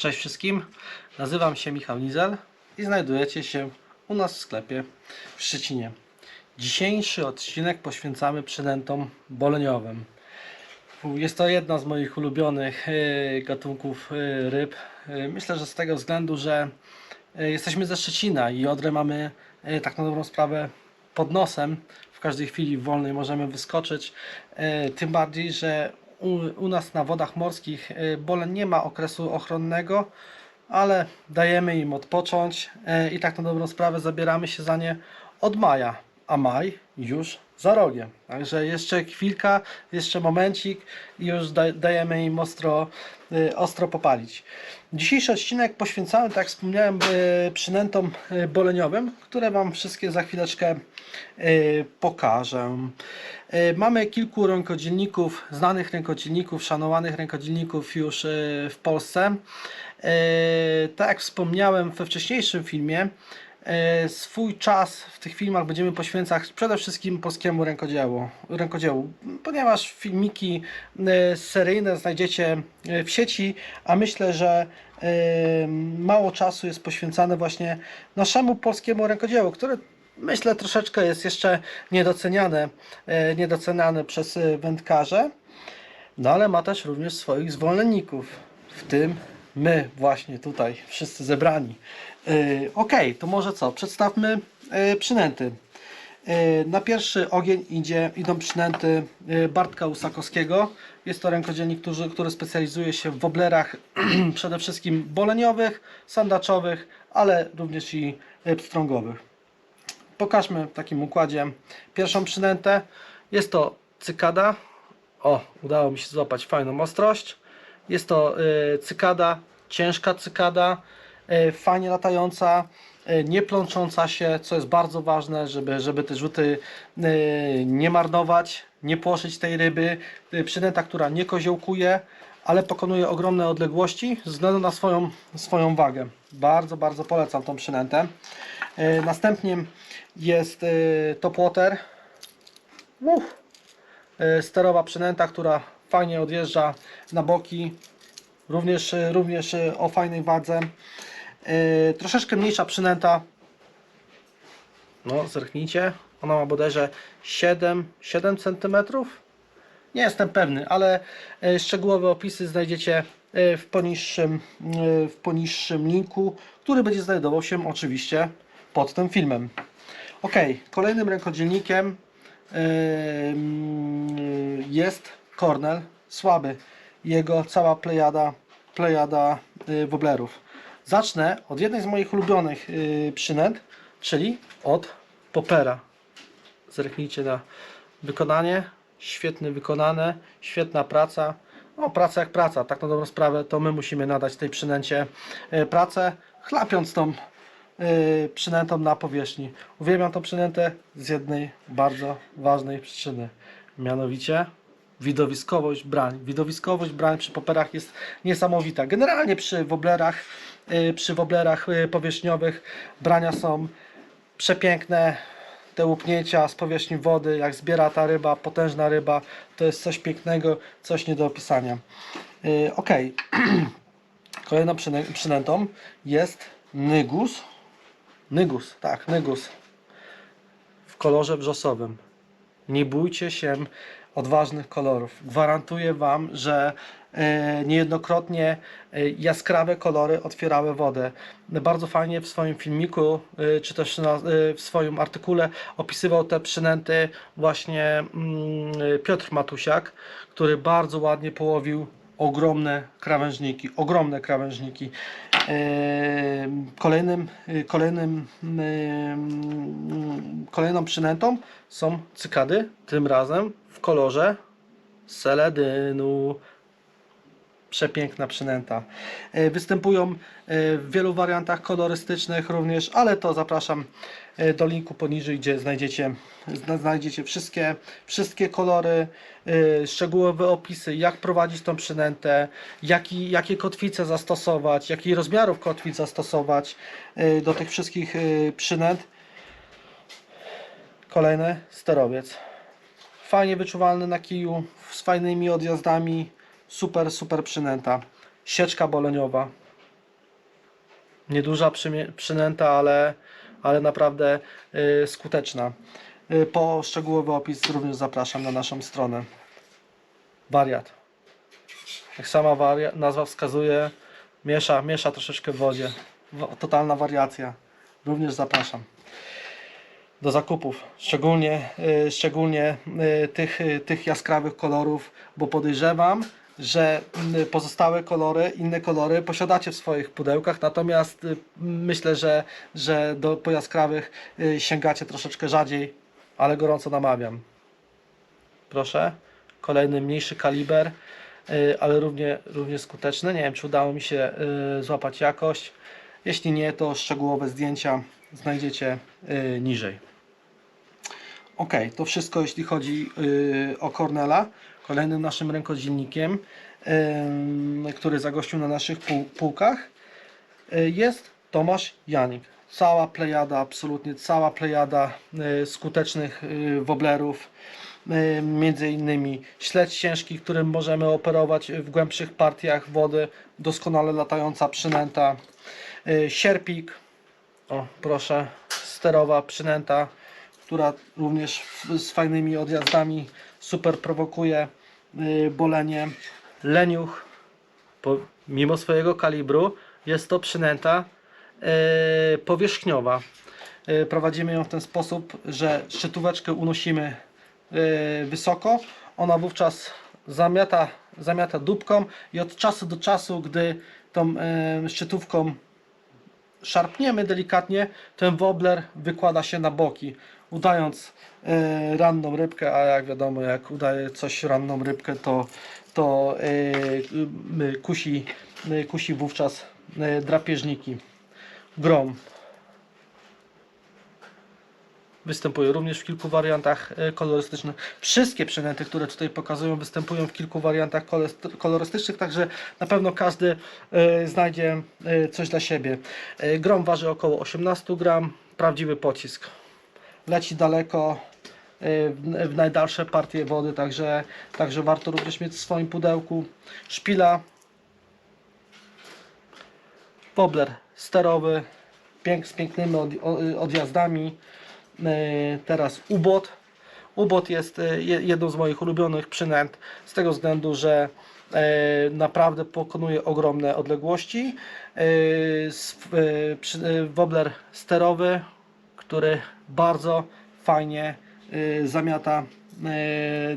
Cześć wszystkim, nazywam się Michał Nizel i znajdujecie się u nas w sklepie w Szczecinie. Dzisiejszy odcinek poświęcamy przynętom boleniowym. Jest to jedna z moich ulubionych e, gatunków e, ryb. E, Myślę, że z tego względu, że jesteśmy ze Szczecina i Odrę mamy tak na dobrą sprawę pod nosem. W każdej chwili wolnej możemy wyskoczyć. Tym bardziej, że u, u nas na wodach morskich e, Bolen nie ma okresu ochronnego, ale dajemy im odpocząć e, i tak na dobrą sprawę zabieramy się za nie od maja, a maj już za rogiem. Także jeszcze chwilka, jeszcze momencik i już da, dajemy im ostro, e, ostro popalić. Dzisiejszy odcinek poświęcamy, tak wspomniałem, e, przynętom e, boleniowym, które Wam wszystkie za chwileczkę pokażę. Mamy kilku rękodzielników, znanych rękodzielników, szanowanych rękodzielników już w Polsce. Tak jak wspomniałem we wcześniejszym filmie, swój czas w tych filmach będziemy poświęcać przede wszystkim polskiemu rękodziełu, rękodziełu ponieważ filmiki e, seryjne znajdziecie e, w sieci, a myślę, że e, mało czasu jest poświęcane właśnie naszemu polskiemu rękodziełu, które myślę troszeczkę jest jeszcze niedoceniane, e, niedoceniane przez e, wędkarze, no ale ma też również swoich zwolenników, w tym my właśnie tutaj wszyscy zebrani. E, Ok, to może co, przedstawmy e, przynęty. E, Na pierwszy ogień idzie, idą przynęty Bartka Usakowskiego. Jest to rękodzielnik, który, który specjalizuje się w woblerach przede wszystkim boleniowych, sandaczowych, ale również i pstrągowych. Pokażmy w takim układzie pierwszą przynętę. Jest to cykada. O, udało mi się złapać fajną ostrość. Jest to cykada, ciężka cykada, fajnie latająca, y, nie plącząca się, co jest bardzo ważne, żeby, żeby te rzuty y, nie marnować, nie płoszyć tej ryby. Przynęta, która nie koziołkuje, ale pokonuje ogromne odległości ze względu na swoją, swoją wagę. Bardzo, bardzo polecam tą przynętę. Następnie jest topwater. Uff. Y, sterowa przynęta, która fajnie odjeżdża na boki. Również, również o fajnej wadze. Y, Troszeczkę mniejsza przynęta. No, zerknijcie. Ona ma bodajże 7, 7 cm. Nie jestem pewny, ale y, szczegółowe opisy znajdziecie y, w poniższym, y, w poniższym linku, który będzie znajdował się oczywiście pod tym filmem. Ok, kolejnym rękodzielnikiem jest Cornell, słaby. Jego cała plejada, plejada woblerów. Zacznę od jednej z moich ulubionych y, przynęt, czyli od popera. Zerknijcie na wykonanie. Świetnie wykonane, świetna praca. No, praca jak praca, tak na dobrą sprawę, to my musimy nadać tej przynęcie y, pracę, chlapiąc tą y, przynętą na powierzchni. Uwielbiam tą przynętę z jednej bardzo ważnej przyczyny. Mianowicie widowiskowość brań. Widowiskowość brań przy poperach jest niesamowita. Generalnie przy woblerach, przy woblerach y, powierzchniowych brania są przepiękne. Te łupnięcia z powierzchni wody, jak zbiera ta ryba, potężna ryba, to jest coś pięknego, coś nie do opisania. Y, ok. Kolejną przynę- przynętą jest nygus. Nygus, tak, nygus. W kolorze wrzosowym. Nie bójcie się odważnych kolorów. Gwarantuję Wam, że e, niejednokrotnie e, jaskrawe kolory otwierały wodę. Bardzo fajnie w swoim filmiku, e, czy też w swoim artykule opisywał te przynęty właśnie mm, Piotr Matusiak, który bardzo ładnie połowił ogromne krawężniki, ogromne krawężniki. Kolejnym, kolejnym, kolejną przynętą są cykady, tym razem w kolorze seledynu. Przepiękna przynęta. E, Występują e, w wielu wariantach kolorystycznych również, ale to zapraszam e, do linku poniżej, gdzie znajdziecie, zna- znajdziecie wszystkie, wszystkie kolory, szczegółowe opisy, jak prowadzić tą przynętę, jaki, jakie kotwice zastosować, jakich rozmiarów kotwic zastosować do tych wszystkich przynęt. Kolejny sterowiec. Fajnie wyczuwalny na kiju, z fajnymi odjazdami. Super, super przynęta. Sieczka boleniowa. Nieduża przynęta, ale, ale naprawdę y, skuteczna. Y, po szczegółowy opis również zapraszam na naszą stronę. Wariat. Jak sama waria- nazwa wskazuje, miesza, miesza troszeczkę w wodzie. Totalna wariacja. Również zapraszam do zakupów, szczególnie, y, szczególnie y, tych, y, tych jaskrawych kolorów, bo podejrzewam, że y, pozostałe kolory, inne kolory posiadacie w swoich pudełkach, natomiast myślę, że, że do, po jaskrawych y, sięgacie troszeczkę rzadziej, ale gorąco namawiam. Proszę, kolejny mniejszy kaliber, ale równie, równie skuteczny. Nie wiem, czy udało mi się złapać jakość. Jeśli nie, to szczegółowe zdjęcia znajdziecie niżej. Ok, to wszystko jeśli chodzi y, o Cornela. Kolejnym naszym rękodzielnikiem, ym, który zagościł na naszych pół, półkach, y, jest Tomasz Janik. Cała plejada, absolutnie cała plejada y, skutecznych y, woblerów. Y, między innymi śledź ciężki, którym możemy operować w głębszych partiach wody, doskonale latająca przynęta, y, sierpik, o proszę, sterowa przynęta, która również z fajnymi odjazdami super prowokuje y, bolenie. Leniuch, mimo swojego kalibru, jest to przynęta y, powierzchniowa. Y, prowadzimy ją w ten sposób, że szczytóweczkę unosimy wysoko, ona wówczas zamiata, zamiata dupką i od czasu do czasu, gdy tą szczytówką szarpniemy delikatnie, ten wobbler wykłada się na boki, udając e, ranną rybkę, a jak wiadomo, jak udaje coś ranną rybkę, to, to e, kusi, kusi wówczas e, drapieżniki. Grom. Występuje również w kilku wariantach e, kolorystycznych. Wszystkie przynęty, które tutaj pokazują, występują w kilku wariantach kolorystycznych, także na pewno każdy e, znajdzie e, coś dla siebie. Grom waży około 18 gram, prawdziwy pocisk. Leci daleko w, najdalsze partie wody, także, także warto również mieć w swoim pudełku. Szpila, Wobbler sterowy, z pięknymi odjazdami. E, Teraz ubot. Ubot jest e, je- jedną z moich ulubionych przynęt z tego względu, że e, naprawdę pokonuje ogromne odległości. Wobbler sterowy, który bardzo fajnie zamiata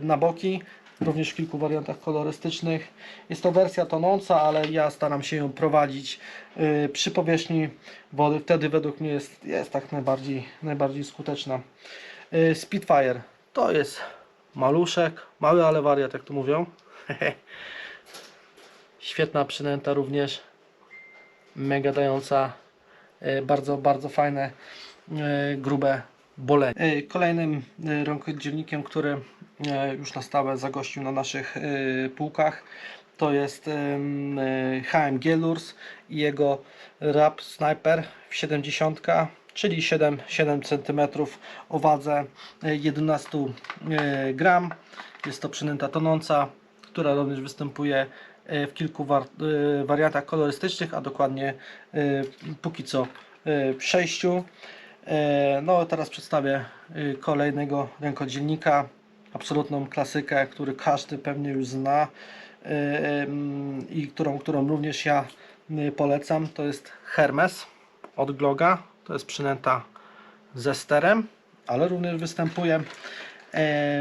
na boki, również w kilku wariantach kolorystycznych. Jest to wersja tonąca, ale ja staram się ją prowadzić e, przy powierzchni wody. Wtedy według mnie jest, jest tak najbardziej, najbardziej skuteczna. E, Spitfire to jest maluszek, mały ale wariat, jak to mówią. Świetna przynęta również, mega dająca e, bardzo, bardzo fajne, grube bolenie. Kolejnym rękodzielnikiem, który już na stałe zagościł na naszych e, półkach, to jest em, e, HMG Lures i jego Rap Sniper 70, czyli 7, 7 cm o wadze e, 11 e, gram. Jest to przynęta tonąca, która również występuje e, w kilku war, e, wariantach kolorystycznych, a dokładnie e, póki co e, w sześciu. E, No teraz przedstawię e, kolejnego rękodzielnika, absolutną klasykę, który każdy pewnie już zna e, i którą, którą również ja polecam. To jest Hermes od Gloga. To jest przynęta ze sterem, ale również występuje e,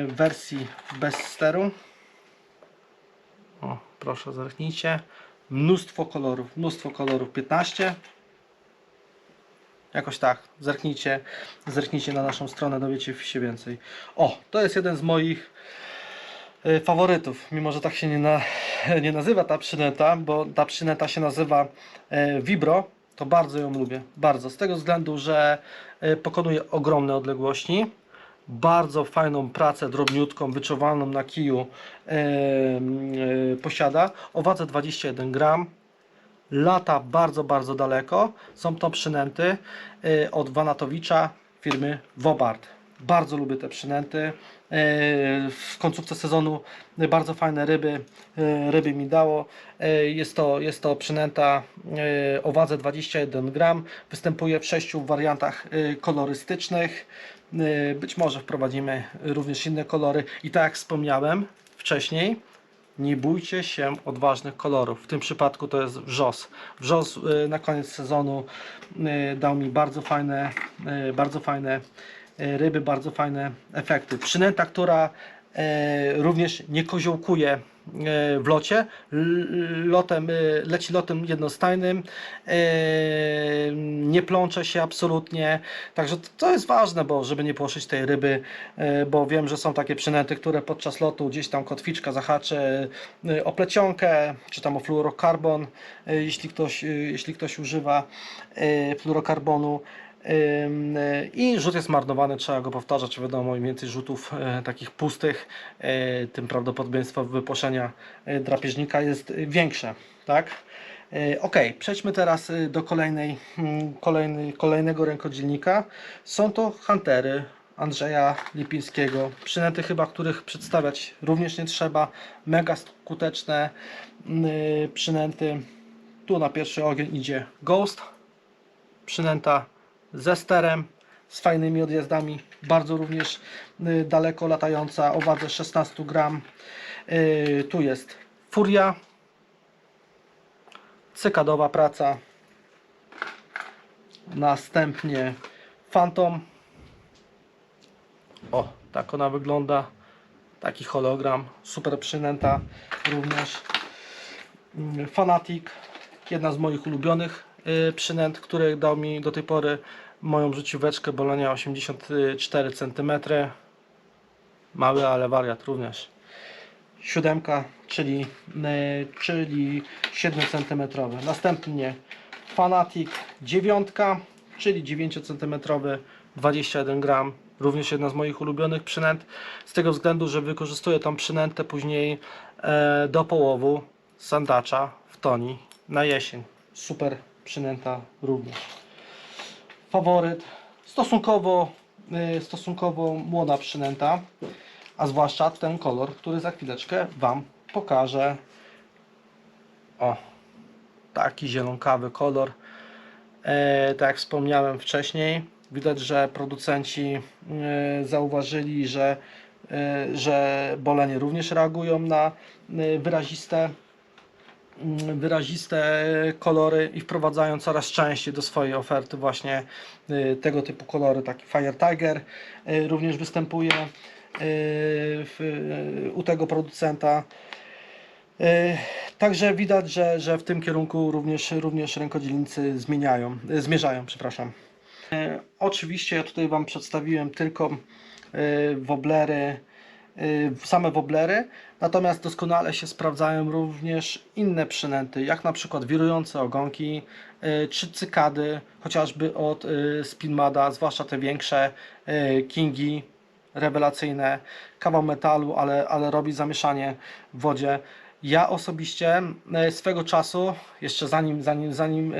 w wersji bez steru. O, proszę zerknijcie. Mnóstwo kolorów, mnóstwo kolorów, 15. Jakoś tak, zerknijcie, zerknijcie na naszą stronę, dowiecie się więcej. O, to jest jeden z moich e, faworytów, mimo że tak się nie, na, nie nazywa ta przynęta, bo ta przynęta się nazywa e, Vibro, to bardzo ją lubię, bardzo, z tego względu, że e, pokonuje ogromne odległości, bardzo fajną pracę drobniutką, wyczuwalną na kiju e, e, posiada, o wadze 21 gram, lata bardzo, bardzo daleko. Są to przynęty y, od Wanatowicza firmy Wobart. Bardzo lubię te przynęty. E, W końcówce sezonu bardzo fajne ryby, e, ryby mi dało. Jest to, jest to przynęta o wadze 21 gram. Występuje w sześciu wariantach kolorystycznych. Być może wprowadzimy również inne kolory. I tak jak wspomniałem wcześniej, nie bójcie się odważnych kolorów. W tym przypadku to jest wrzos. Wrzos y, na koniec sezonu y, dał mi bardzo fajne, y, bardzo fajne ryby, bardzo fajne efekty. Przynęta, która również nie koziołkuje w locie, lotem, y, leci lotem jednostajnym, y, nie plącze się absolutnie, także to- jest ważne, bo żeby nie płoszyć tej ryby, bo wiem, że są takie przynęty, które podczas lotu gdzieś tam kotwiczka zahaczy o plecionkę, czy tam o fluorokarbon, jeśli ktoś, jeśli ktoś używa fluorokarbonu. Y, I rzut jest marnowany, trzeba go powtarzać. Wiadomo, im więcej rzutów e, takich pustych, e, tym prawdopodobieństwo wypłoszenia e, drapieżnika jest większe. Tak? Ok, przejdźmy teraz e, do kolejnej, mm, kolejnej, kolejnego rękodzielnika. Są to Huntery Andrzeja Lipińskiego. Przynęty chyba, których przedstawiać również nie trzeba. Mega skuteczne mm, przynęty. Tu na pierwszy ogień idzie Ghost. Przynęta ze sterem, z fajnymi odjazdami, bardzo również y, daleko latająca o wadze 16 gram. Y, Tu jest Furia, cykadowa praca, następnie Phantom. O, tak ona wygląda. Taki hologram, super przynęta również. Mm, Fanatic, jedna z moich ulubionych przynęt, który dał mi do tej pory moją życióweczkę Bolonia 84 cm. Mały, ale wariat również. Siódemka, czyli, y, czyli 7 cm. Następnie Fanatic dziewiątka, czyli 9 cm, 21 gram. Również jedna z moich ulubionych przynęt, z tego względu, że wykorzystuję tą przynętę później e, do połowu sandacza w toni na jesień. Super przynęta również. Faworyt stosunkowo, y, stosunkowo młoda przynęta, a zwłaszcza ten kolor, który za chwileczkę Wam pokażę. O, taki zielonkawy kolor. E, tak jak wspomniałem wcześniej, widać, że producenci e, zauważyli, że, e, że bolenie również reagują na e, wyraziste wyraziste kolory i wprowadzają coraz częściej do swojej oferty właśnie y, tego typu kolory. Taki Fire Tiger y, również występuje y, u tego producenta. Także widać, że, że w tym kierunku również, również rękodzielnicy zmieniają, zmierzają. Przepraszam. Oczywiście ja tutaj Wam przedstawiłem tylko woblery, same woblery, natomiast doskonale się sprawdzają również inne przynęty, jak na przykład wirujące ogonki, e, czy cykady, chociażby od e, Spinmada, zwłaszcza te większe Kingi, rewelacyjne, kawał metalu, ale, ale robi zamieszanie w wodzie. Ja osobiście swego czasu, jeszcze zanim, zanim, zanim,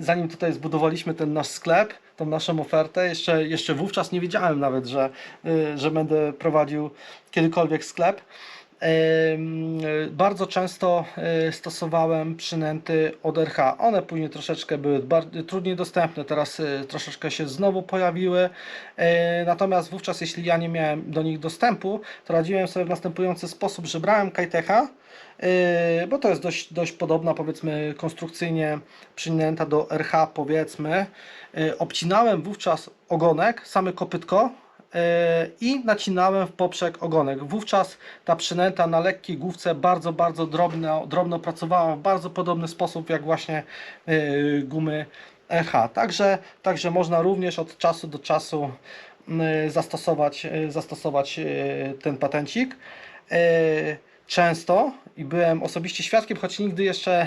zanim tutaj zbudowaliśmy ten nasz sklep, tą naszą ofertę, jeszcze, jeszcze wówczas nie wiedziałem nawet, że, e, że będę prowadził kiedykolwiek sklep. Bardzo często e, stosowałem przynęty od RH. One później troszeczkę były trudniej dostępne, teraz e, troszeczkę się znowu pojawiły. Natomiast wówczas, jeśli ja nie miałem do nich dostępu, to radziłem sobie w następujący sposób, że brałem Kajtecha, bo to jest dość, dość podobna, powiedzmy, konstrukcyjnie przynęta do RH, powiedzmy. E, Obcinałem wówczas ogonek, same kopytko, e, i nacinałem w poprzek ogonek. Wówczas ta przynęta na lekkiej główce bardzo, bardzo drobno, drobno pracowała w bardzo podobny sposób jak właśnie gumy RH. Także, także można również od czasu do czasu zastosować, zastosować ten patencik. Często i byłem osobiście świadkiem, choć nigdy jeszcze e,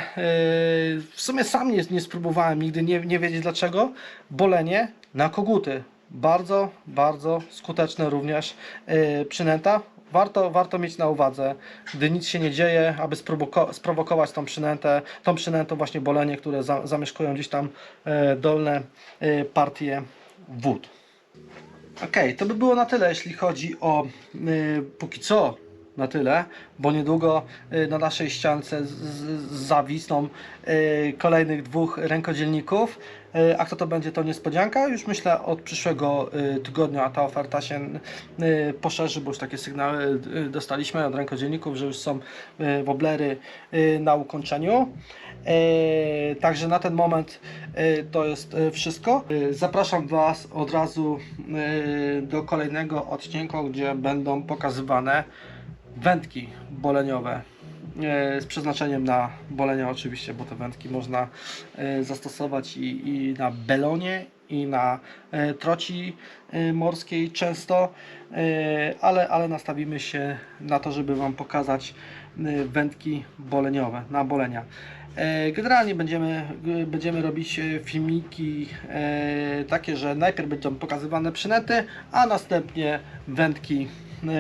w sumie sam nie, nie spróbowałem, nigdy nie, nie wiedzieć dlaczego, bolenie na koguty. Bardzo, bardzo skuteczne również e, przynęta. Warto, warto mieć na uwadze, gdy nic się nie dzieje, aby sprowoko- sprowokować tą przynętę, tą przynętą właśnie bolenie, które za, zamieszkują gdzieś tam e, dolne partie wód. Okej, to by było na tyle, jeśli chodzi o y, póki co na tyle, bo niedługo y, na naszej ściance zawisną y, kolejnych dwóch rękodzielników. Y, a kto to będzie, to niespodzianka. Już myślę od przyszłego tygodnia ta oferta się poszerzy, bo już takie sygnały dostaliśmy od rękodzielników, że już są woblery na ukończeniu. Także na ten moment to jest wszystko. Zapraszam Was od razu do kolejnego odcinka, gdzie będą pokazywane wędki boleniowe. e, Z przeznaczeniem na bolenia oczywiście, bo te wędki można e, zastosować i, i na belonie, i na e, troci morskiej często, ale, ale nastawimy się na to, żeby Wam pokazać wędki boleniowe, na bolenia. Generalnie będziemy, będziemy robić filmiki takie, że najpierw będą pokazywane przynęty, a następnie wędki,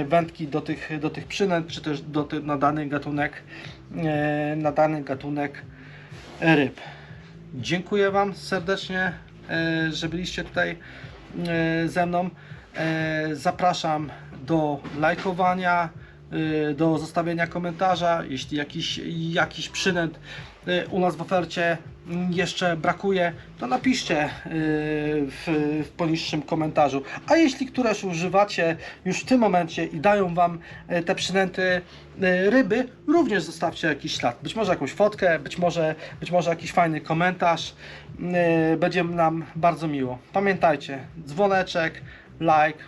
wędki do tych, do tych przynęt, czy też do na dany gatunek, e, na dany gatunek ryb. Dziękuję Wam serdecznie, e, że byliście tutaj e, ze mną. E, Zapraszam do lajkowania, e, do zostawienia komentarza. Jeśli jakiś, jakiś przynęt e, u nas w ofercie jeszcze brakuje, to napiszcie e, w, w poniższym komentarzu. A jeśli któreś używacie już w tym momencie i dają Wam e, te przynęty e, ryby, również zostawcie jakiś ślad. Być może jakąś fotkę, być może, być może jakiś fajny komentarz. Będzie nam bardzo miło. Pamiętajcie, dzwoneczek, like.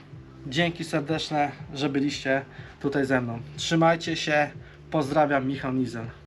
Dzięki serdeczne, że byliście tutaj ze mną. Trzymajcie się. Pozdrawiam, Michał Nizel.